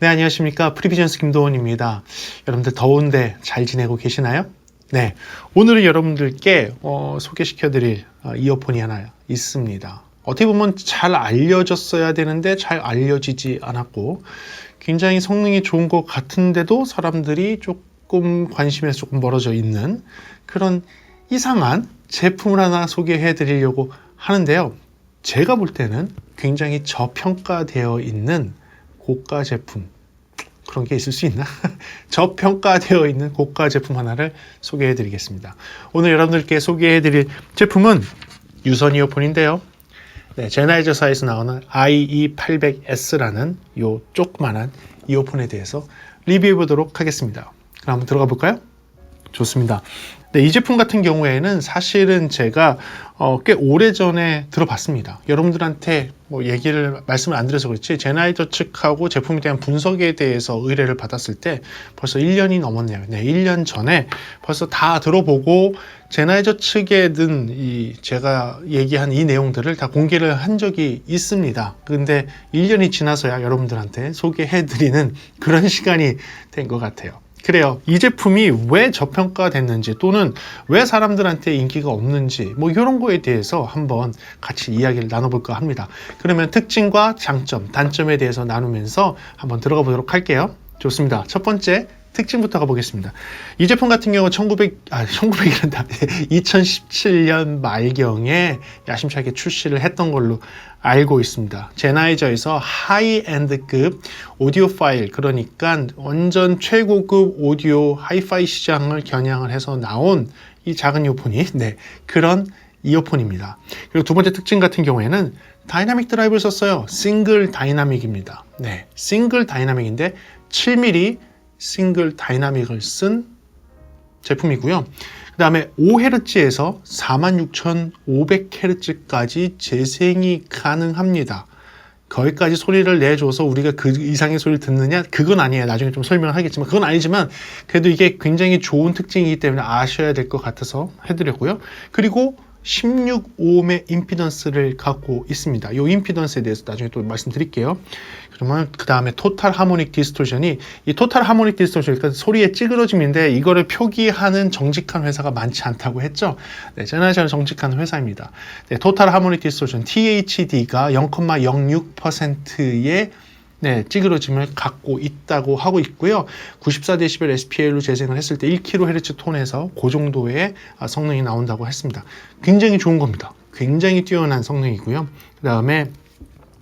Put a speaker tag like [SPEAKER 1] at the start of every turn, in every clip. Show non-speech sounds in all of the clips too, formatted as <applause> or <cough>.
[SPEAKER 1] 네, 안녕하십니까. 프리비전스 김도원입니다. 여러분들 더운데 잘 지내고 계시나요? 네. 오늘은 여러분들께 어, 소개시켜 드릴 어, 이어폰이 하나 있습니다. 어떻게 보면 잘 알려졌어야 되는데 잘 알려지지 않았고 굉장히 성능이 좋은 것 같은데도 사람들이 조금 관심에서 조금 멀어져 있는 그런 이상한 제품을 하나 소개해 드리려고 하는데요. 제가 볼 때는 굉장히 저평가되어 있는 고가 제품 그런 게 있을 수 있나? <laughs> 저평가되어 있는 고가 제품 하나를 소개해 드리겠습니다. 오늘 여러분들께 소개해 드릴 제품은 유선 이어폰인데요. 네, 제나이저사에서 나오는 IE800S라는 요 조그만한 이어폰에 대해서 리뷰해 보도록 하겠습니다. 그럼 한번 들어가 볼까요? 좋습니다. 네, 이 제품 같은 경우에는 사실은 제가 어, 꽤 오래 전에 들어봤습니다. 여러분들한테 뭐 얘기를 말씀을 안 드려서 그렇지 제나이저 측하고 제품에 대한 분석에 대해서 의뢰를 받았을 때 벌써 1년이 넘었네요. 네, 1년 전에 벌써 다 들어보고 제나이저 측에든 이 제가 얘기한 이 내용들을 다 공개를 한 적이 있습니다. 근데 1년이 지나서야 여러분들한테 소개해 드리는 그런 시간이 된 것 같아요. 그래요. 이 제품이 왜 저평가됐는지 또는 왜 사람들한테 인기가 없는지 뭐 이런 거에 대해서 한번 같이 이야기를 나눠볼까 합니다. 그러면 특징과 장점, 단점에 대해서 나누면서 한번 들어가 보도록 할게요. 좋습니다. 첫 번째 특징부터 가보겠습니다. 이 제품 같은 경우 1900, 아, 1900이란다. 2017년 <laughs> 말경에 야심차게 출시를 했던 걸로 알고 있습니다. 제나이저에서 하이엔드급 오디오 파일, 그러니까 완전 최고급 오디오 하이파이 시장을 겨냥을 해서 나온 이 작은 이어폰이, <laughs> 네, 그런 이어폰입니다. 그리고 두 번째 특징 같은 경우에는 다이나믹 드라이브를 썼어요. 싱글 다이나믹입니다. 네, 싱글 다이나믹인데 7mm 싱글 다이나믹을 쓴 제품이고요. 그 다음에 5Hz에서 46,500Hz까지 재생이 가능합니다. 거기까지 소리를 내줘서 우리가 그 이상의 소리를 듣느냐? 그건 아니에요. 나중에 좀 설명을 하겠지만 그건 아니지만 그래도 이게 굉장히 좋은 특징이기 때문에 아셔야 될 것 같아서 해드렸고요. 그리고 16ohm의 임피던스를 갖고 있습니다. 이 임피던스에 대해서 나중에 또 말씀드릴게요. 그러면 그 다음에 토탈 하모닉 디스토션이 이 토탈 하모닉 디스토션 그러니까 소리의 찌그러짐인데 이거를 표기하는 정직한 회사가 많지 않다고 했죠. 네, 제너레이션 정직한 회사입니다. 네, 토탈 하모닉 디스토션 THD가 0,06%의 네, 찌그러짐을 갖고 있다고 하고 있고요. 94dB SPL로 재생을 했을 때 1kHz 톤에서 그 정도의 아, 성능이 나온다고 했습니다. 굉장히 좋은 겁니다. 굉장히 뛰어난 성능이고요. 그 다음에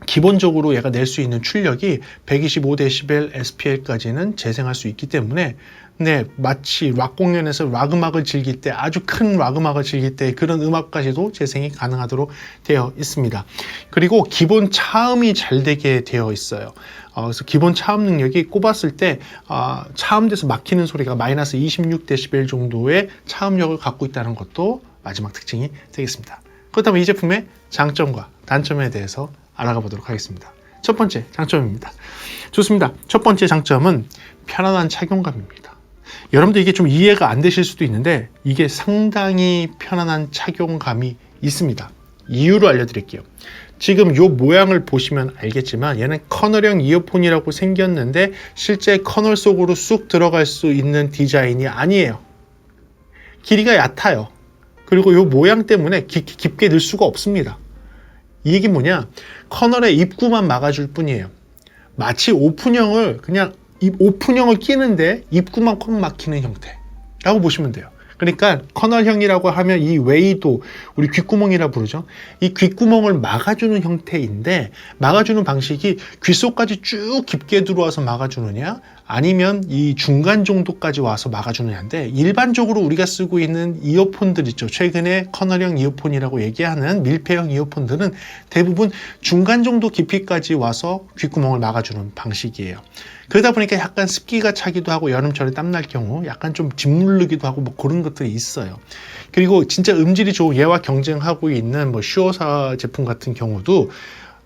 [SPEAKER 1] 기본적으로 얘가 낼 수 있는 출력이 125dB SPL까지는 재생할 수 있기 때문에 네, 마치 락 공연에서 락 음악을 즐길 때 아주 큰 락 음악을 즐길 때 그런 음악까지도 재생이 가능하도록 되어 있습니다. 그리고 기본 차음이 잘 되게 되어 있어요. 어, 그래서 기본 차음 능력이 꼽았을 때 어, 차음돼서 막히는 소리가 마이너스 26dB 정도의 차음력을 갖고 있다는 것도 마지막 특징이 되겠습니다. 그렇다면 이 제품의 장점과 단점에 대해서 알아가 보도록 하겠습니다. 첫 번째 장점입니다. 좋습니다. 첫 번째 장점은 편안한 착용감입니다. 여러분들 이게 좀 이해가 안 되실 수도 있는데 이게 상당히 편안한 착용감이 있습니다. 이유를 알려드릴게요. 지금 이 모양을 보시면 알겠지만 얘는 커널형 이어폰이라고 생겼는데 실제 커널 속으로 쑥 들어갈 수 있는 디자인이 아니에요. 길이가 얕아요. 그리고 이 모양 때문에 깊, 깊게 넣을 수가 없습니다. 이 얘기 뭐냐? 커널의 입구만 막아줄 뿐이에요. 마치 오픈형을 그냥 오픈형을 끼는데 입구만 꽉 막히는 형태라고 보시면 돼요. 그러니까 커널형이라고 하면 이 웨이도 우리 귓구멍이라 부르죠. 이 귓구멍을 막아주는 형태인데 막아주는 방식이 귀 속까지 쭉 깊게 들어와서 막아주느냐 아니면 이 중간 정도까지 와서 막아주느냐인데 일반적으로 우리가 쓰고 있는 이어폰들 있죠. 최근에 커널형 이어폰이라고 얘기하는 밀폐형 이어폰들은 대부분 중간 정도 깊이까지 와서 귓구멍을 막아주는 방식이에요. 그러다 보니까 약간 습기가 차기도 하고 여름철에 땀날 경우 약간 좀 짓무르기도 하고 뭐 그런 것들이 있어요. 그리고 진짜 음질이 좋은 얘와 경쟁하고 있는 뭐 슈어사 제품 같은 경우도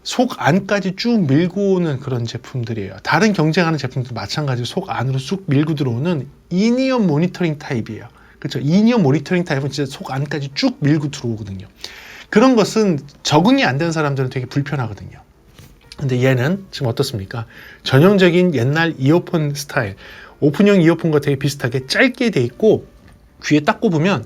[SPEAKER 1] 속 안까지 쭉 밀고 오는 그런 제품들이에요. 다른 경쟁하는 제품도 마찬가지로 속 안으로 쑥 밀고 들어오는 이니어 모니터링 타입이에요. 그렇죠? 이니어 모니터링 타입은 진짜 속 안까지 쭉 밀고 들어오거든요. 그런 것은 적응이 안 되는 사람들은 되게 불편하거든요. 근데 얘는 지금 어떻습니까? 전형적인 옛날 이어폰 스타일, 오픈형 이어폰과 되게 비슷하게 짧게 돼 있고 귀에 딱 꼽으면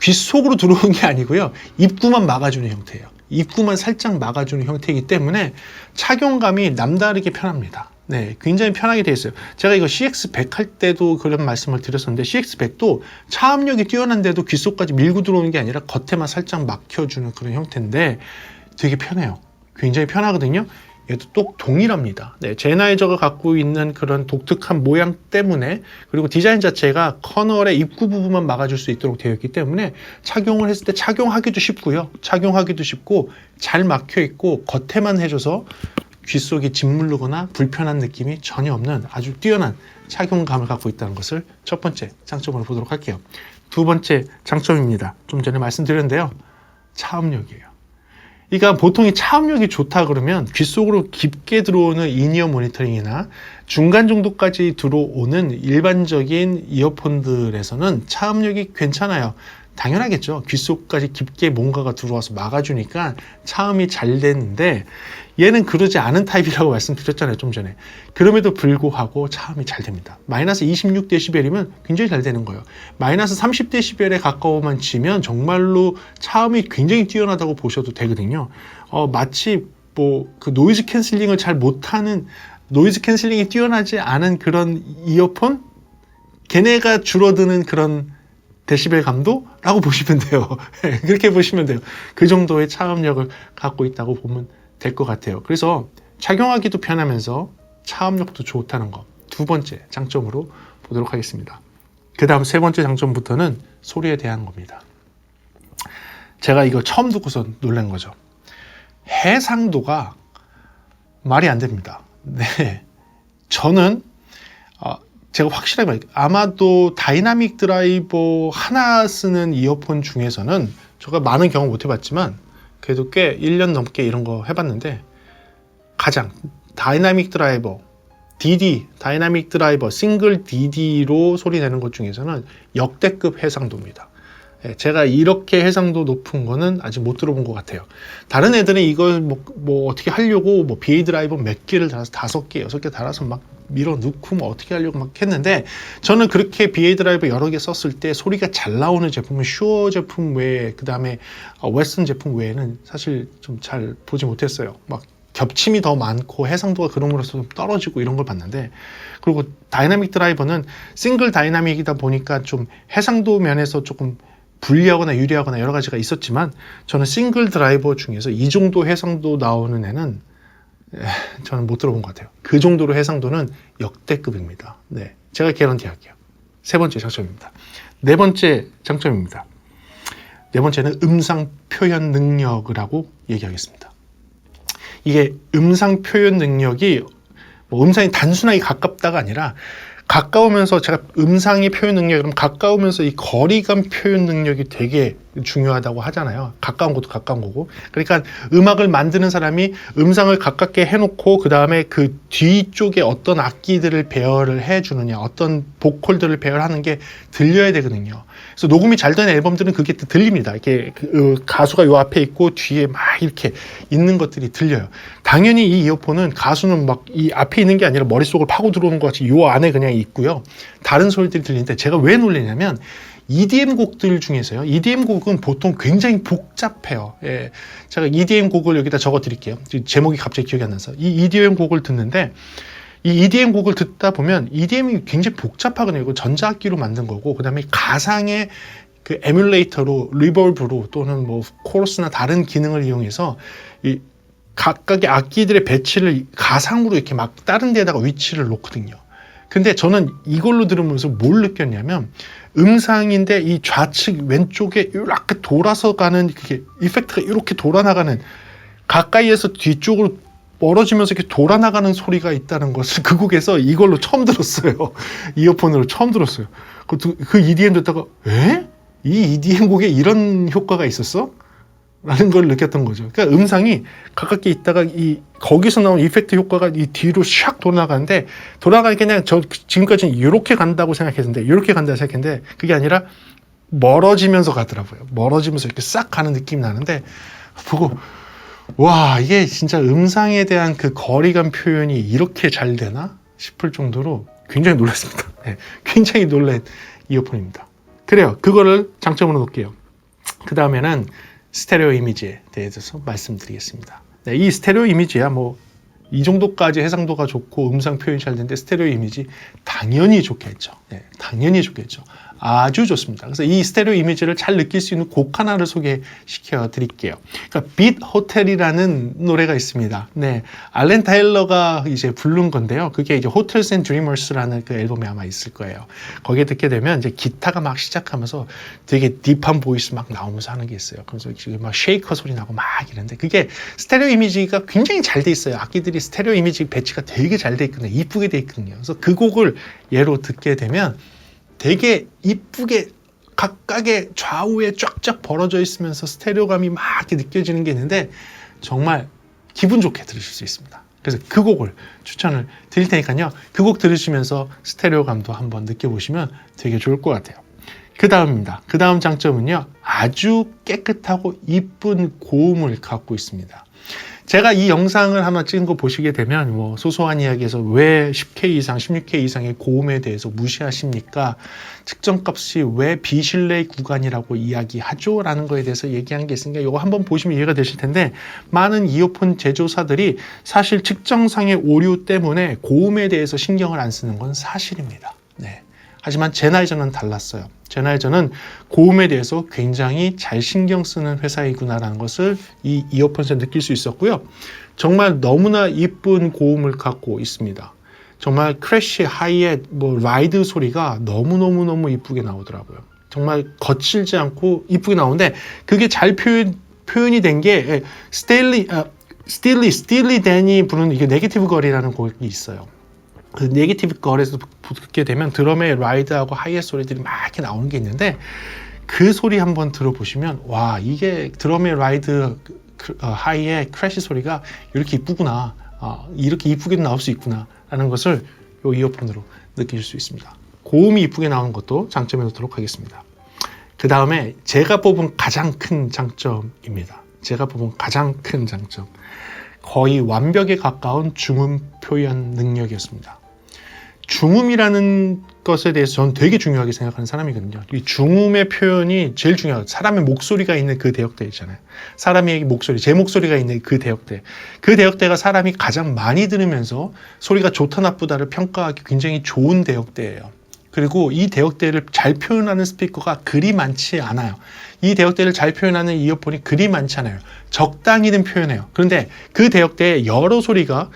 [SPEAKER 1] 귀 속으로 들어오는 게 아니고요. 입구만 막아주는 형태예요. 입구만 살짝 막아주는 형태이기 때문에 착용감이 남다르게 편합니다. 네, 굉장히 편하게 되어 있어요. 제가 이거 CX100 할 때도 그런 말씀을 드렸었는데 CX100도 차압력이 뛰어난데도 귀 속까지 밀고 들어오는 게 아니라 겉에만 살짝 막혀주는 그런 형태인데 되게 편해요. 굉장히 편하거든요. 얘도 또 동일합니다. 네, 제나이저가 갖고 있는 그런 독특한 모양 때문에 그리고 디자인 자체가 커널의 입구 부분만 막아줄 수 있도록 되어 있기 때문에 착용을 했을 때 착용하기도 쉽고요. 착용하기도 쉽고 잘 막혀 있고 겉에만 해줘서 귀 속에 짓무르거나 불편한 느낌이 전혀 없는 아주 뛰어난 착용감을 갖고 있다는 것을 첫 번째 장점으로 보도록 할게요. 두 번째 장점입니다. 좀 전에 말씀드렸는데요. 차음력이에요. 그러니까 보통 이 차음력이 좋다 그러면 귀 속으로 깊게 들어오는 인이어 모니터링이나 중간 정도까지 들어오는 일반적인 이어폰들에서는 차음력이 괜찮아요. 당연하겠죠. 귀 속까지 깊게 뭔가가 들어와서 막아주니까 차음이 잘 되는데 얘는 그러지 않은 타입이라고 말씀드렸잖아요. 좀 전에. 그럼에도 불구하고 차음이 잘 됩니다. 마이너스 26dB이면 굉장히 잘 되는 거예요. 마이너스 30dB에 가까워만 치면 정말로 차음이 굉장히 뛰어나다고 보셔도 되거든요. 어, 마치 뭐 그 노이즈 캔슬링을 잘 못하는 노이즈 캔슬링이 뛰어나지 않은 그런 이어폰? 걔네가 줄어드는 그런 데시벨 감도라고 보시면 돼요. <laughs> 그렇게 보시면 돼요. 그 정도의 차음력을 갖고 있다고 보면 될 것 같아요. 그래서 착용하기도 편하면서 차음력도 좋다는 거. 두 번째 장점으로 보도록 하겠습니다. 그 다음 세 번째 장점부터는 소리에 대한 겁니다. 제가 이거 처음 듣고서 놀란 거죠. 해상도가 말이 안 됩니다. <laughs> 네. 저는 어, 제가 확실하게 말할게요. 아마도 다이나믹 드라이버 하나 쓰는 이어폰 중에서는 제가 많은 경험 못 해봤지만 그래도 꽤 1년 넘게 이런 거 해봤는데 가장 다이나믹 드라이버 DD, 다이나믹 드라이버, 싱글 DD로 소리 내는 것 중에서는 역대급 해상도입니다. 예, 제가 이렇게 해상도 높은 거는 아직 못 들어본 것 같아요. 다른 애들은 이걸 뭐, 뭐 어떻게 하려고 뭐 BA 드라이버 몇 개를 달아서 다섯 개, 여섯 개 달아서 막 밀어 넣고 뭐 어떻게 하려고 막 했는데 저는 그렇게 BA 드라이버 여러 개 썼을 때 소리가 잘 나오는 제품은 슈어 제품 외에 그 다음에 웨스턴 제품 외에는 사실 좀 잘 보지 못했어요. 막 겹침이 더 많고 해상도가 그럼으로써 좀 떨어지고 이런 걸 봤는데 그리고 다이나믹 드라이버는 싱글 다이나믹이다 보니까 좀 해상도 면에서 조금 불리하거나 유리하거나 여러 가지가 있었지만 저는 싱글 드라이버 중에서 이 정도 해상도 나오는 애는 에, 저는 못 들어본 것 같아요. 그 정도로 해상도는 역대급입니다. 네, 제가 개런티 할게요. 세 번째 장점입니다. 네 번째 장점입니다. 네 번째는 음상 표현 능력이라고 얘기하겠습니다. 이게 음상 표현 능력이 뭐 음상이 단순하게 가깝다가 아니라 가까우면서 제가 음상의 표현 능력, 그럼 가까우면서 이 거리감 표현 능력이 되게 중요하다고 하잖아요. 가까운 것도 가까운 거고. 그러니까 음악을 만드는 사람이 음상을 가깝게 해놓고 그 다음에 그 뒤쪽에 어떤 악기들을 배열을 해주느냐, 어떤 보컬들을 배열하는 게 들려야 되거든요. 그래서 녹음이 잘 된 앨범들은 그게 들립니다. 이렇게 그 가수가 요 앞에 있고 뒤에 막 이렇게 있는 것들이 들려요. 당연히 이 이어폰은 가수는 막 이 앞에 있는 게 아니라 머릿속을 파고 들어오는 것 같이 요 안에 그냥 있고요. 다른 소리들이 들리는데 제가 왜 놀래냐면 EDM 곡들 중에서요. EDM 곡은 보통 굉장히 복잡해요. 예. 제가 EDM 곡을 여기다 적어 드릴게요. 제목이 갑자기 기억이 안 나서. 이 EDM 곡을 듣는데 이 EDM 곡을 듣다 보면 EDM이 굉장히 복잡하거든요. 이거 전자악기로 만든 거고, 그 다음에 가상의 그 에뮬레이터로, 리볼브로 또는 뭐 코러스나 다른 기능을 이용해서 이 각각의 악기들의 배치를 가상으로 이렇게 막 다른 데다가 위치를 놓거든요. 근데 저는 이걸로 들으면서 뭘 느꼈냐면 음상인데 이 좌측 왼쪽에 이렇게 돌아서 가는 그게 이펙트가 이렇게 돌아 나가는 가까이에서 뒤쪽으로 멀어지면서 이렇게 돌아 나가는 소리가 있다는 것을 그 곡에서 이걸로 처음 들었어요. <laughs> 이어폰으로 처음 들었어요. 그, 그 EDM 듣다가 에? 이 EDM 곡에 이런 효과가 있었어? 라는 걸 느꼈던 거죠. 그러니까 음상이 가깝게 있다가 이 거기서 나온 이펙트 효과가 이 뒤로 샥 돌아가는데 돌아가니 그냥 저 지금까지는 이렇게 간다고 생각했는데 이렇게 간다고 생각했는데 그게 아니라 멀어지면서 가더라고요. 멀어지면서 이렇게 싹 가는 느낌이 나는데 보고 와, 이게 진짜 음상에 대한 그 거리감 표현이 이렇게 잘 되나 싶을 정도로 굉장히 놀랐습니다. <laughs> 네, 굉장히 놀란 이어폰입니다. 그래요. 그거를 장점으로 놓을게요. 그 다음에는 스테레오 이미지에 대해서 말씀드리겠습니다. 네, 이 스테레오 이미지야 뭐 이 정도까지 해상도가 좋고 음상 표현이 잘 되는데 스테레오 이미지 당연히 좋겠죠. 네, 당연히 좋겠죠. 아주 좋습니다. 그래서 이 스테레오 이미지를 잘 느낄 수 있는 곡 하나를 소개시켜 드릴게요. 그러니까 빛 호텔이라는 노래가 있습니다. 네. 알렌 타일러가 이제 부른 건데요. 그게 이제 호텔스 앤 드리머스라는 그 앨범에 아마 있을 거예요. 거기에 듣게 되면 이제 기타가 막 시작하면서 되게 딥한 보이스 막 나오면서 하는 게 있어요. 그래서 지금 막 쉐이커 소리 나고 막 이런데 그게 스테레오 이미지가 굉장히 잘 돼 있어요. 악기들이 스테레오 이미지 배치가 되게 잘 돼 있거든요. 이쁘게 돼 있거든요. 그래서 그 곡을 예로 듣게 되면 되게 이쁘게 각각의 좌우에 쫙쫙 벌어져 있으면서 스테레오감이 막 이렇게 느껴지는 게 있는데 정말 기분 좋게 들으실 수 있습니다. 그래서 그 곡을 추천을 드릴 테니까요. 그 곡 들으시면서 스테레오감도 한번 느껴보시면 되게 좋을 것 같아요. 그 다음입니다. 그 다음 장점은요. 아주 깨끗하고 이쁜 고음을 갖고 있습니다. 제가 이 영상을 하나 찍은 거 보시게 되면 뭐 소소한 이야기에서 왜 10K 이상, 16K 이상의 고음에 대해서 무시하십니까? 측정 값이 왜 비실레이 구간이라고 이야기하죠? 라는 거에 대해서 얘기한 게 있으니까 이거 한번 보시면 이해가 되실 텐데 많은 이어폰 제조사들이 사실 측정상의 오류 때문에 고음에 대해서 신경을 안 쓰는 건 사실입니다. 네. 하지만 제나이저는 달랐어요. 제나이저는 고음에 대해서 굉장히 잘 신경 쓰는 회사이구나라는 것을 이 이어폰에서 느낄 수 있었고요. 정말 너무나 이쁜 고음을 갖고 있습니다. 정말 크래쉬, 하이의 뭐 라이드 소리가 너무너무너무 이쁘게 나오더라고요. 정말 거칠지 않고 이쁘게 나오는데 그게 잘 표현, 표현이 된 게 스테일리, 아, 스틸리, 스틸리 댄이 부르는 이게 네게티브 거리라는 곡이 있어요. 그 네게티브 걸에서 듣게 되면 드럼의 라이드하고 하이햇 소리들이 막 이렇게 나오는 게 있는데 그 소리 한번 들어보시면 와 이게 드럼의 라이드 그, 어, 하이의 크래시 소리가 이렇게 이쁘구나. 어, 이렇게 이쁘게 나올 수 있구나 라는 것을 이 이어폰으로 느끼실 수 있습니다. 고음이 이쁘게 나오는 것도 장점에 놓도록 하겠습니다. 그 다음에 제가 뽑은 가장 큰 장점입니다. 제가 뽑은 가장 큰 장점. 거의 완벽에 가까운 중음 표현 능력이었습니다. 중음이라는 것에 대해서 저는 되게 중요하게 생각하는 사람이거든요. 이 중음의 표현이 제일 중요해요. 사람의 목소리가 있는 그 대역대 있잖아요. 사람의 목소리, 제 목소리가 있는 그 대역대. 그 대역대가 사람이 가장 많이 들으면서 소리가 좋다 나쁘다를 평가하기 굉장히 좋은 대역대예요. 그리고 이 대역대를 잘 표현하는 스피커가 그리 많지 않아요. 이 대역대를 잘 표현하는 이어폰이 그리 많지 않아요. 적당히는 표현해요. 그런데 그 대역대에 여러 소리가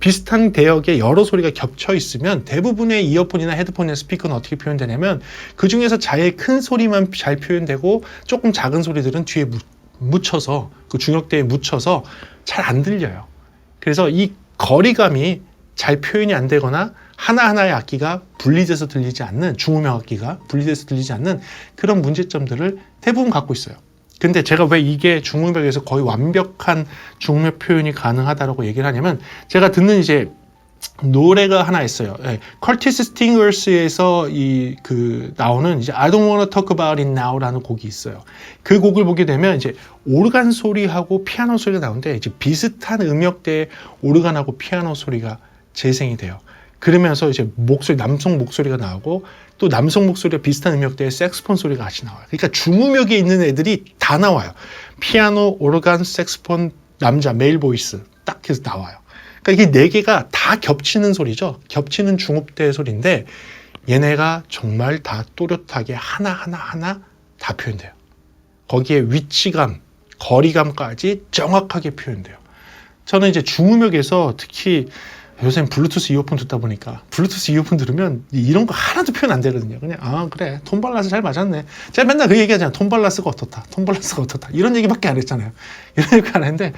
[SPEAKER 1] 비슷한 대역에 여러 소리가 겹쳐 있으면 대부분의 이어폰이나 헤드폰이나 스피커는 어떻게 표현되냐면 그 중에서 자의 큰 소리만 잘 표현되고 조금 작은 소리들은 뒤에 묻혀서 그 중역대에 묻혀서 잘 안 들려요. 그래서 이 거리감이 잘 표현이 안 되거나 하나하나의 악기가 분리돼서 들리지 않는 중음역 악기가 분리돼서 들리지 않는 그런 문제점들을 대부분 갖고 있어요. 근데 제가 왜 이게 중음역에서 거의 완벽한 중음역 표현이 가능하다고 얘기를 하냐면 제가 듣는 이제 노래가 하나 있어요. 예, 커티스 스팅거스에서 이 그 나오는 이제 I don't wanna talk about it now라는 곡이 있어요. 그 곡을 보게 되면 이제 오르간 소리하고 피아노 소리가 나오는데 이제 비슷한 음역대의 오르간하고 피아노 소리가 재생이 돼요. 그러면서 이제 목소리 남성 목소리가 나오고 또 남성 목소리와 비슷한 음역대의 색스폰 소리가 같이 나와요. 그러니까 중음역에 있는 애들이 다 나와요. 피아노, 오르간, 색스폰, 남자 메일 보이스 딱 해서 나와요. 그러니까 이게 네 개가 다 겹치는 소리죠. 겹치는 중음대 소리인데 얘네가 정말 다 또렷하게 하나 하나 하나 다 표현돼요. 거기에 위치감, 거리감까지 정확하게 표현돼요. 저는 이제 중음역에서 특히 요새는 블루투스 이어폰 듣다 보니까 블루투스 이어폰 들으면 이런 거 하나도 표현 안 되거든요. 그냥 아 그래 톤 발라스 잘 맞았네. 제가 맨날 그 얘기하잖아요. 톤 발라스가 어떻다. 톤 발라스가 어떻다. 이런 얘기밖에 안 했잖아요. <laughs> 이런 얘기 안 했는데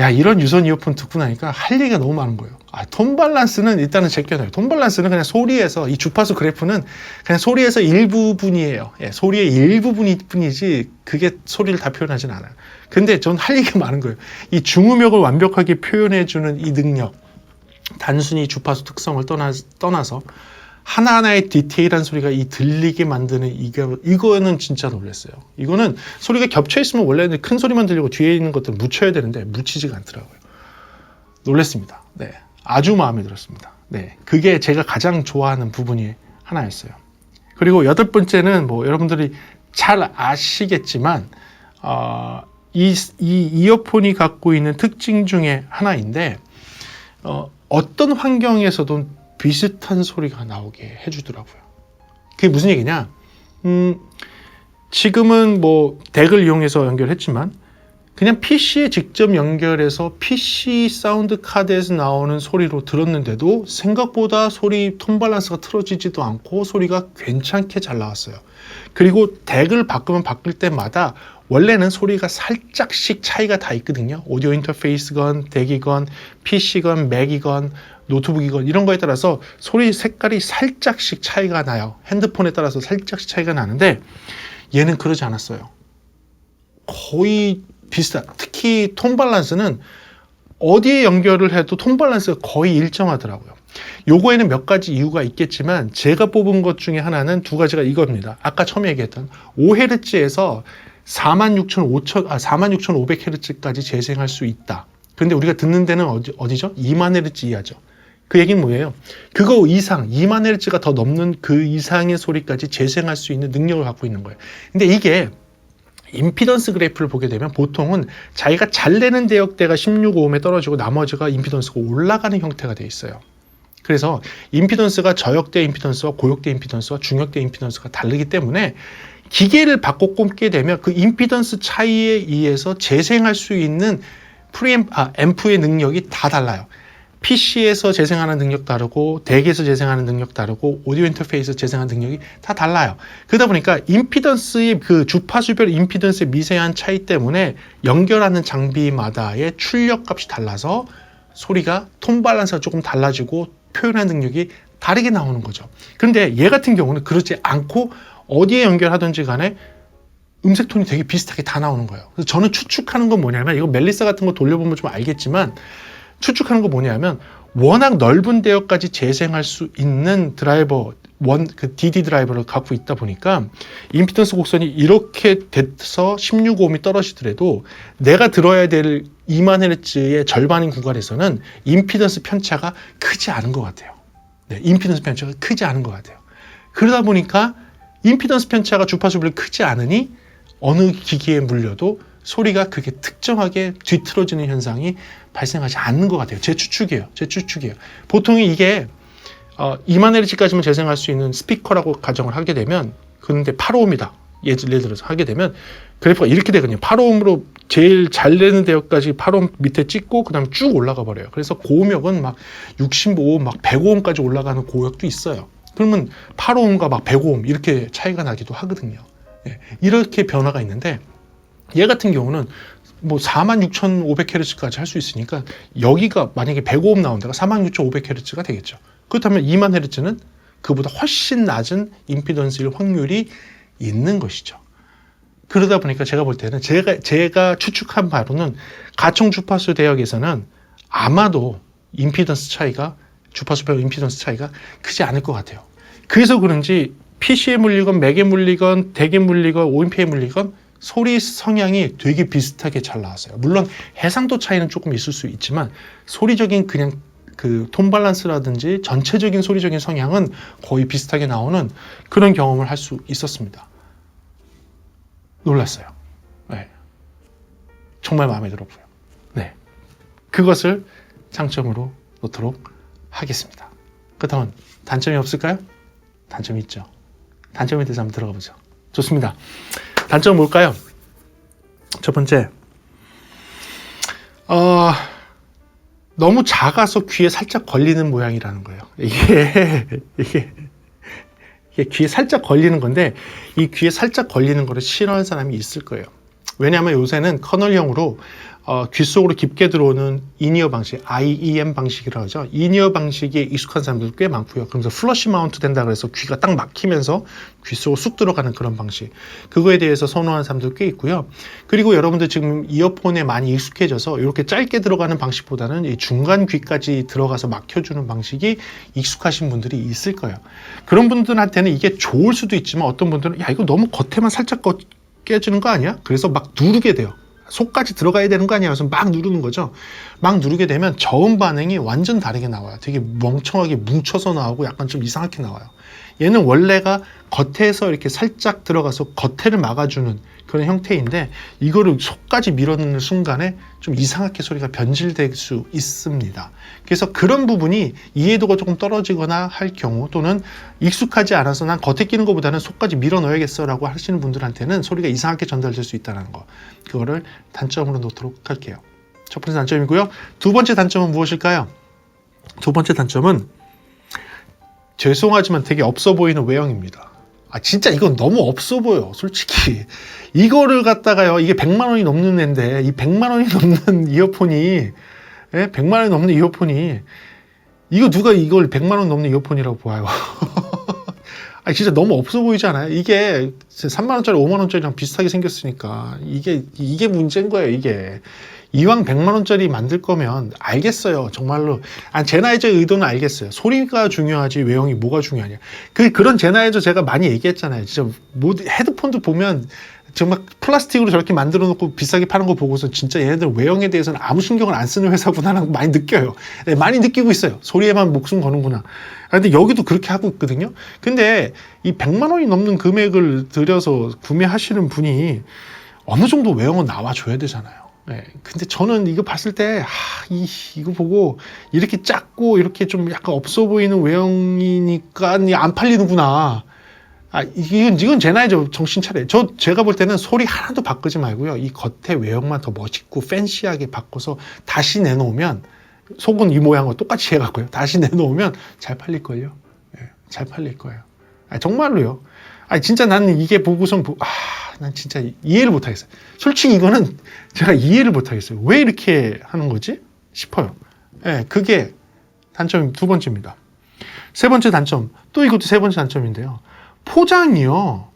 [SPEAKER 1] 야 이런 유선 이어폰 듣고 나니까 할 얘기가 너무 많은 거예요. 아, 톤 밸런스는 일단은 제껴놔요. 톤 밸런스는 그냥 소리에서 이 주파수 그래프는 그냥 소리에서 일부분이에요. 예, 소리의 일부분이 뿐이지 그게 소리를 다 표현하진 않아요. 근데 전 할 얘기가 많은 거예요. 이 중음역을 완벽하게 표현해주는 이 능력. 단순히 주파수 특성을 떠나, 떠나서 하나하나의 디테일한 소리가 이 들리게 만드는 이거, 이거는 진짜 놀랐어요. 이거는 소리가 겹쳐 있으면 원래는 큰 소리만 들리고 뒤에 있는 것들 묻혀야 되는데 묻히지가 않더라고요. 놀랬습니다. 네. 아주 마음에 들었습니다. 네. 그게 제가 가장 좋아하는 부분이 하나였어요. 그리고 여덟 번째는 뭐 여러분들이 잘 아시겠지만, 어, 이, 이 이어폰이 갖고 있는 특징 중에 하나인데, 어, 어떤 환경에서도 비슷한 소리가 나오게 해주더라고요. 그게 무슨 얘기냐? 음, 지금은 뭐 덱을 이용해서 연결했지만 그냥 PC에 직접 연결해서 PC 사운드 카드에서 나오는 소리로 들었는데도 생각보다 소리 톤 밸런스가 틀어지지도 않고 소리가 괜찮게 잘 나왔어요. 그리고 덱을 바꾸면 바꿀 때마다 원래는 소리가 살짝씩 차이가 다 있거든요. 오디오 인터페이스건, 덱이건, PC건, 맥이건, 노트북이건 이런 거에 따라서 소리 색깔이 살짝씩 차이가 나요. 핸드폰에 따라서 살짝씩 차이가 나는데 얘는 그러지 않았어요. 거의 비슷한. 특히 톤 밸런스는 어디에 연결을 해도 톤 밸런스가 거의 일정하더라고요. 요거에는 몇 가지 이유가 있겠지만 제가 뽑은 것 중에 하나는 두 가지가 이겁니다. 아까 처음에 얘기했던 5Hz에서 46,500, 아, 46,500Hz까지 재생할 수 있다. 근데 우리가 듣는 데는 어디, 어디죠? 2만 Hz 이하죠. 그 얘기는 뭐예요? 그거 이상, 2만 Hz가 더 넘는 그 이상의 소리까지 재생할 수 있는 능력을 갖고 있는 거예요. 근데 이게 임피던스 그래프를 보게 되면 보통은 자기가 잘 내는 대역대가 16오음에 떨어지고 나머지가 임피던스가 올라가는 형태가 돼 있어요. 그래서 임피던스가 저역대 임피던스와 고역대 임피던스와 중역대 임피던스가 다르기 때문에 기계를 바꿔 꼽게 되면 그 임피던스 차이에 의해서 재생할 수 있는 프리앰 아, 앰프의 능력이 다 달라요. PC에서 재생하는 능력 다르고 덱에서 재생하는 능력 다르고 오디오 인터페이스 재생하는 능력이 다 달라요. 그러다 보니까 임피던스의 그 주파수별 임피던스의 미세한 차이 때문에 연결하는 장비마다의 출력 값이 달라서 소리가 톤 밸런스가 조금 달라지고 표현하는 능력이 다르게 나오는 거죠. 그런데 얘 같은 경우는 그렇지 않고 어디에 연결하든지 간에 음색 톤이 되게 비슷하게 다 나오는 거예요. 그래서 저는 추측하는 건 뭐냐면 이거 멜리사 같은 거 돌려보면 좀 알겠지만 추측하는 거 뭐냐면 워낙 넓은 대역까지 재생할 수 있는 드라이버 원 그 DD 드라이버를 갖고 있다 보니까 임피던스 곡선이 이렇게 돼서 16오음이 떨어지더라도 내가 들어야 될 2만 헤르츠의 절반인 구간에서는 임피던스 편차가 크지 않은 것 같아요. 네, 임피던스 편차가 크지 않은 것 같아요. 그러다 보니까 임피던스 편차가 주파수별로 크지 않으니 어느 기기에 물려도 소리가 그게 특정하게 뒤틀어지는 현상이 발생하지 않는 것 같아요. 제 추측이에요. 제 추측이에요. 보통 이게 어, 2만 헤르츠까지만 재생할 수 있는 스피커라고 가정을 하게 되면 그런데 8오음이다. 예를 들어서 하게 되면 그래프가 이렇게 되거든요. 8오음으로 제일 잘 내는 대역까지 8오음 밑에 찍고 그다음에 쭉 올라가 버려요. 그래서 고음역은 막 65오음, 막 105오음까지 올라가는 고역도 있어요. 그러면 8오음과 막 105오음 이렇게 차이가 나기도 하거든요. 예, 이렇게 변화가 있는데 얘 같은 경우는 뭐 46,500Hz까지 할 수 있으니까 여기가 만약에 105옴 나온 데가 46,500Hz가 되겠죠. 그렇다면 2만 Hz는 그보다 훨씬 낮은 임피던스일 확률이 있는 것이죠. 그러다 보니까 제가 볼 때는 제가 제가 추측한 바로는 가청 주파수 대역에서는 아마도 임피던스 차이가 주파수별 임피던스 차이가 크지 않을 것 같아요. 그래서 그런지 PC에 물리건 맥에 물리건 덱에 물리건 OMP에 물리건 소리 성향이 되게 비슷하게 잘 나왔어요. 물론 해상도 차이는 조금 있을 수 있지만 소리적인 그냥 그 톤 밸런스라든지 전체적인 소리적인 성향은 거의 비슷하게 나오는 그런 경험을 할 수 있었습니다. 놀랐어요. 네. 정말 마음에 들었고요. 네. 그것을 장점으로 놓도록 하겠습니다. 그렇다면 단점이 없을까요? 단점이 있죠. 단점에 대해서 한번 들어가 보죠. 좋습니다. 단점은 뭘까요? 첫 번째, 어, 너무 작아서 귀에 살짝 걸리는 모양이라는 거예요. 이게, <laughs> 이게, 이게 귀에 살짝 걸리는 건데, 이 귀에 살짝 걸리는 거를 싫어하는 사람이 있을 거예요. 왜냐하면 요새는 커널형으로 어, 귀 속으로 깊게 들어오는 이니어 방식, IEM 방식이라고 하죠. 이니어 방식에 익숙한 사람들 꽤 많고요. 그러면서 플러시 마운트 된다 그래서 귀가 딱 막히면서 귀 속으로 쑥 들어가는 그런 방식. 그거에 대해서 선호하는 사람들 꽤 있고요. 그리고 여러분들 지금 이어폰에 많이 익숙해져서 이렇게 짧게 들어가는 방식보다는 이 중간 귀까지 들어가서 막혀주는 방식이 익숙하신 분들이 있을 거예요. 그런 분들한테는 이게 좋을 수도 있지만 어떤 분들은 야 이거 너무 겉에만 살짝 거- 깨지는 거 아니야? 그래서 막 누르게 돼요. 속까지 들어가야 되는 거 아니야? 그래서 막 누르는 거죠. 막 누르게 되면 저음 반응이 완전 다르게 나와요. 되게 멍청하게 뭉쳐서 나오고 약간 좀 이상하게 나와요. 얘는 원래가 겉에서 이렇게 살짝 들어가서 겉에를 막아주는 그런 형태인데 이거를 속까지 밀어넣는 순간에 좀 이상하게 소리가 변질될 수 있습니다. 그래서 그런 부분이 이해도가 조금 떨어지거나 할 경우 또는 익숙하지 않아서 난 겉에 끼는 것보다는 속까지 밀어 넣어야겠어라고 하시는 분들한테는 소리가 이상하게 전달될 수 있다는 거. 그거를 단점으로 놓도록 할게요. 첫 번째 단점이고요. 두 번째 단점은 무엇일까요? 두 번째 단점은 죄송하지만 되게 없어 보이는 외형입니다. 아 진짜 이건 너무 없어 보여 솔직히 이거를 갖다가요 이게 100만 원이 넘는 애인데 이 100만 원이 <laughs> 넘는 이어폰이 예? 100만 원이 넘는 이어폰이 이거 누가 이걸 100만 원 넘는 이어폰이라고 봐요 <laughs> 아 진짜 너무 없어 보이지 않아요? 이게 3만 원짜리 5만 원짜리랑 비슷하게 생겼으니까 이게 이게 문제인 거예요 이게 이왕 100만 원짜리 만들 거면 알겠어요. 정말로. 아, 제나이저의 의도는 알겠어요. 소리가 중요하지 외형이 뭐가 중요하냐. 그 그런 제나이저 제가 많이 얘기했잖아요. 진짜 뭐 헤드폰도 보면 정말 플라스틱으로 저렇게 만들어 놓고 비싸게 파는 거 보고서 진짜 얘네들 외형에 대해서는 아무 신경을 안 쓰는 회사구나라는 거 많이 느껴요. 네, 많이 느끼고 있어요. 소리에만 목숨 거는구나. 아, 근데 여기도 그렇게 하고 있거든요. 근데 이 100만 원이 넘는 금액을 들여서 구매하시는 분이 어느 정도 외형은 나와줘야 되잖아요. 네, 근데 저는 이거 봤을 때, 하, 이, 이거 보고, 이렇게 작고, 이렇게 좀 약간 없어 보이는 외형이니까 안 팔리는구나. 아, 이건, 이건 제 나이죠. 정신 차려. 저, 제가 볼 때는 소리 하나도 바꾸지 말고요. 이 겉에 외형만 더 멋있고, 팬시하게 바꿔서 다시 내놓으면, 속은 이 모양으로 똑같이 해갖고요. 다시 내놓으면 잘 팔릴걸요. 예, 잘 팔릴 거예요. 아, 정말로요. 아, 진짜 나는 이게 보고선, 보- 아, 난 진짜 이해를 못하겠어요. 솔직히 이거는 제가 이해를 못하겠어요. 왜 이렇게 하는 거지? 싶어요. 예, 그게 단점 두 번째입니다. 세 번째 단점, 또 이것도 세 번째 단점인데요. 포장이요.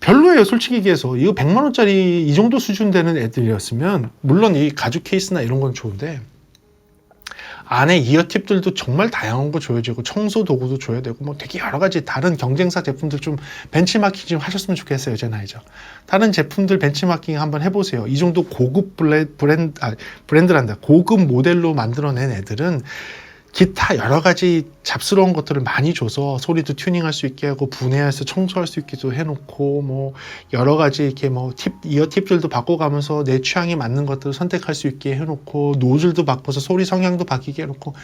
[SPEAKER 1] 별로예요, 솔직히 얘기해서. 이거 100만원짜리 이 정도 수준 되는 애들이었으면, 물론 이 가죽 케이스나 이런 건 좋은데, 안에 이어팁들도 정말 다양한 거 줘야 되고 청소 도구도 줘야 되고 뭐 되게 여러 가지 다른 경쟁사 제품들 좀 벤치마킹 좀 하셨으면 좋겠어요 제 나이죠. 다른 제품들 벤치마킹 한번 해보세요. 이 정도 고급 브랜드 아, 브랜드란다. 고급 모델로 만들어낸 애들은 기타 여러 가지 잡스러운 것들을 많이 줘서 소리도 튜닝할 수 있게 하고 분해해서 청소할 수 있게도 해놓고 뭐 여러 가지 이렇게 뭐 팁 이어 팁들도 바꿔가면서 내 취향에 맞는 것들을 선택할 수 있게 해놓고 노즐도 바꿔서 소리 성향도 바뀌게 해놓고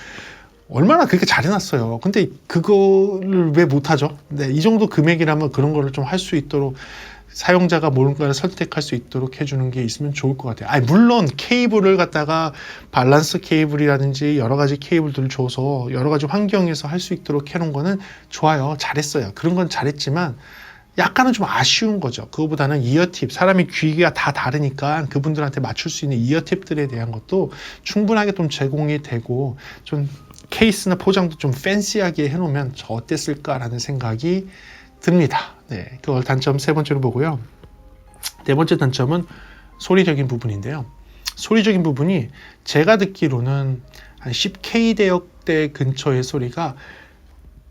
[SPEAKER 1] 얼마나 그렇게 잘해놨어요. 근데 그거를 왜 못하죠? 네, 이 정도 금액이라면 그런 거를 좀 할 수 있도록 사용자가 뭔가를 선택할 수 있도록 해주는 게 있으면 좋을 것 같아요. 아니, 물론 케이블을 갖다가 밸런스 케이블이라든지 여러 가지 케이블들을 줘서 여러 가지 환경에서 할 수 있도록 해놓은 거는 좋아요. 잘했어요. 그런 건 잘했지만 약간은 좀 아쉬운 거죠. 그거보다는 이어팁, 사람이 귀가 다 다르니까 그분들한테 맞출 수 있는 이어팁들에 대한 것도 충분하게 좀 제공이 되고 좀 케이스나 포장도 좀 팬시하게 해놓으면 저 어땠을까라는 생각이 듭니다. 네, 그걸 단점 세 번째로 보고요. 네 번째 단점은 소리적인 부분인데요. 소리적인 부분이 제가 듣기로는 한 10K 대역대 근처의 소리가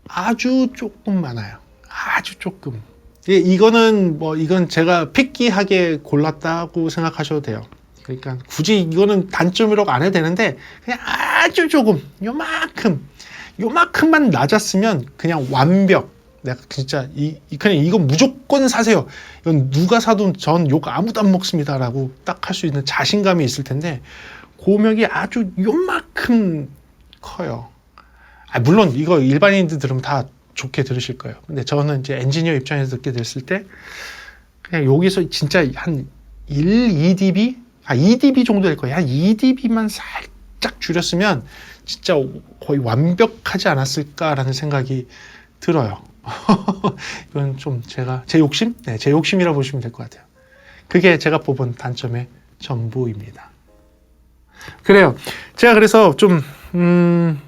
[SPEAKER 1] 아주 조금 많아요. 아주 조금. 예, 이거는 뭐 이건 제가 픽기하게 골랐다고 생각하셔도 돼요. 그러니까 굳이 이거는 단점이라고 안 해도 되는데 그냥 아주 조금 요만큼 요만큼만 낮았으면 그냥 완벽. 내가 진짜 이, 이- 그냥 이건 무조건 사세요. 이건 누가 사도 전 욕 아무도 안 먹습니다라고 딱 할 수 있는 자신감이 있을 텐데 고명이 아주 요만큼 커요. 아, 물론 이거 일반인들 들으면 다 좋게 들으실 거예요. 근데 저는 이제 엔지니어 입장에서 듣게 됐을 때 그냥 여기서 진짜 한 1, 2dB? 아, 2dB 정도 될 거예요. 한 2dB만 살짝 줄였으면 진짜 거의 완벽하지 않았을까라는 생각이 들어요. <laughs> 이건 좀 제가 제 욕심? 네, 제 욕심이라고 보시면 될 것 같아요. 그게 제가 뽑은 단점의 전부입니다. 그래요. 제가 그래서 좀, 음,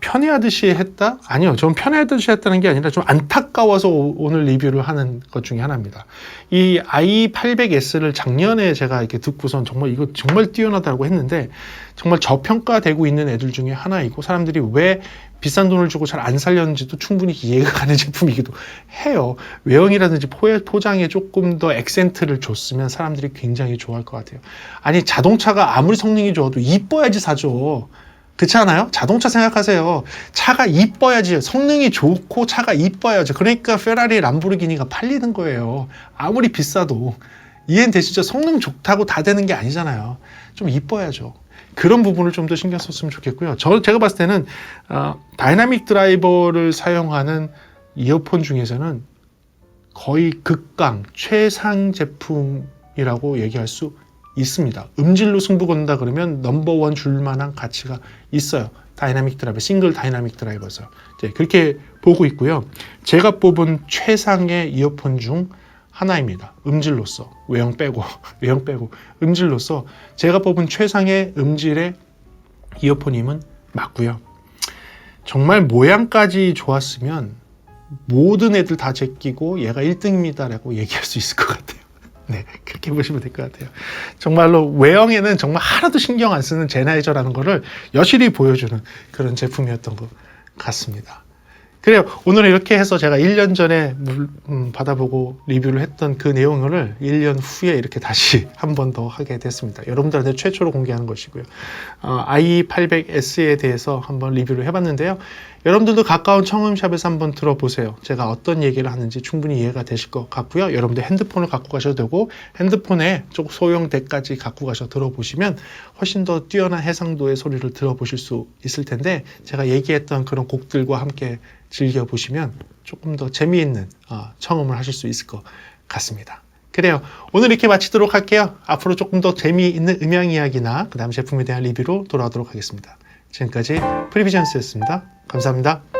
[SPEAKER 1] 편애하듯이 했다? 아니요. 전 편애하듯이 했다는 게 아니라 좀 안타까워서 오- 오늘 리뷰를 하는 것 중에 하나입니다. 이 i800S를 작년에 제가 이렇게 듣고선 정말 이거 정말 뛰어나다고 했는데 정말 저평가되고 있는 애들 중에 하나이고 사람들이 왜 비싼 돈을 주고 잘 안 살렸는지도 충분히 이해가 가는 <laughs> 제품이기도 해요. 외형이라든지 포- 포장에 조금 더 액센트를 줬으면 사람들이 굉장히 좋아할 것 같아요. 아니 자동차가 아무리 성능이 좋아도 이뻐야지 사죠. 그렇지 않아요? 자동차 생각하세요. 차가 이뻐야지 성능이 좋고 차가 이뻐야지. 그러니까 페라리, 람보르기니가 팔리는 거예요. 아무리 비싸도 이해는 되시죠? 성능 좋다고 다 되는 게 아니잖아요. 좀 이뻐야죠. 그런 부분을 좀 더 신경 썼으면 좋겠고요. 저 제가 봤을 때는 어, 다이나믹 드라이버를 사용하는 이어폰 중에서는 거의 극강 최상 제품이라고 얘기할 수 있습니다. 음질로 승부 건다 그러면 넘버원 줄 만한 가치가 있어요. 다이나믹 드라이버, 싱글 다이나믹 드라이버에서. 네, 그렇게 보고 있고요. 제가 뽑은 최상의 이어폰 중 하나입니다. 음질로서. 외형 빼고, <laughs> 외형 빼고. 음질로서 제가 뽑은 최상의 음질의 이어폰임은 맞고요. 정말 모양까지 좋았으면 모든 애들 다 제끼고 얘가 1등입니다라고 얘기할 수 있을 것 같아요. 네, 그렇게 보시면 될 것 같아요. 정말로 외형에는 정말 하나도 신경 안 쓰는 제나이저라는 거를 여실히 보여주는 그런 제품이었던 것 같습니다. 그래요. 오늘은 이렇게 해서 제가 1년 전에 물- 음, 받아보고 리뷰를 했던 그 내용을 1년 후에 이렇게 다시 <laughs> 한 번 더 하게 됐습니다. 여러분들한테 최초로 공개하는 것이고요. 어, i800S에 대해서 한번 리뷰를 해봤는데요. 여러분들도 가까운 청음샵에서 한번 들어보세요. 제가 어떤 얘기를 하는지 충분히 이해가 되실 것 같고요. 여러분들 핸드폰을 갖고 가셔도 되고 핸드폰에 좀 소형 덱까지 갖고 가셔 들어보시면 훨씬 더 뛰어난 해상도의 소리를 들어보실 수 있을 텐데 제가 얘기했던 그런 곡들과 함께 즐겨보시면 조금 더 재미있는 어, 청음을 하실 수 있을 것 같습니다. 그래요. 오늘 이렇게 마치도록 할게요. 앞으로 조금 더 재미있는 음향 이야기나 그 다음 제품에 대한 리뷰로 돌아오도록 하겠습니다. 지금까지 프리비전스였습니다. 감사합니다.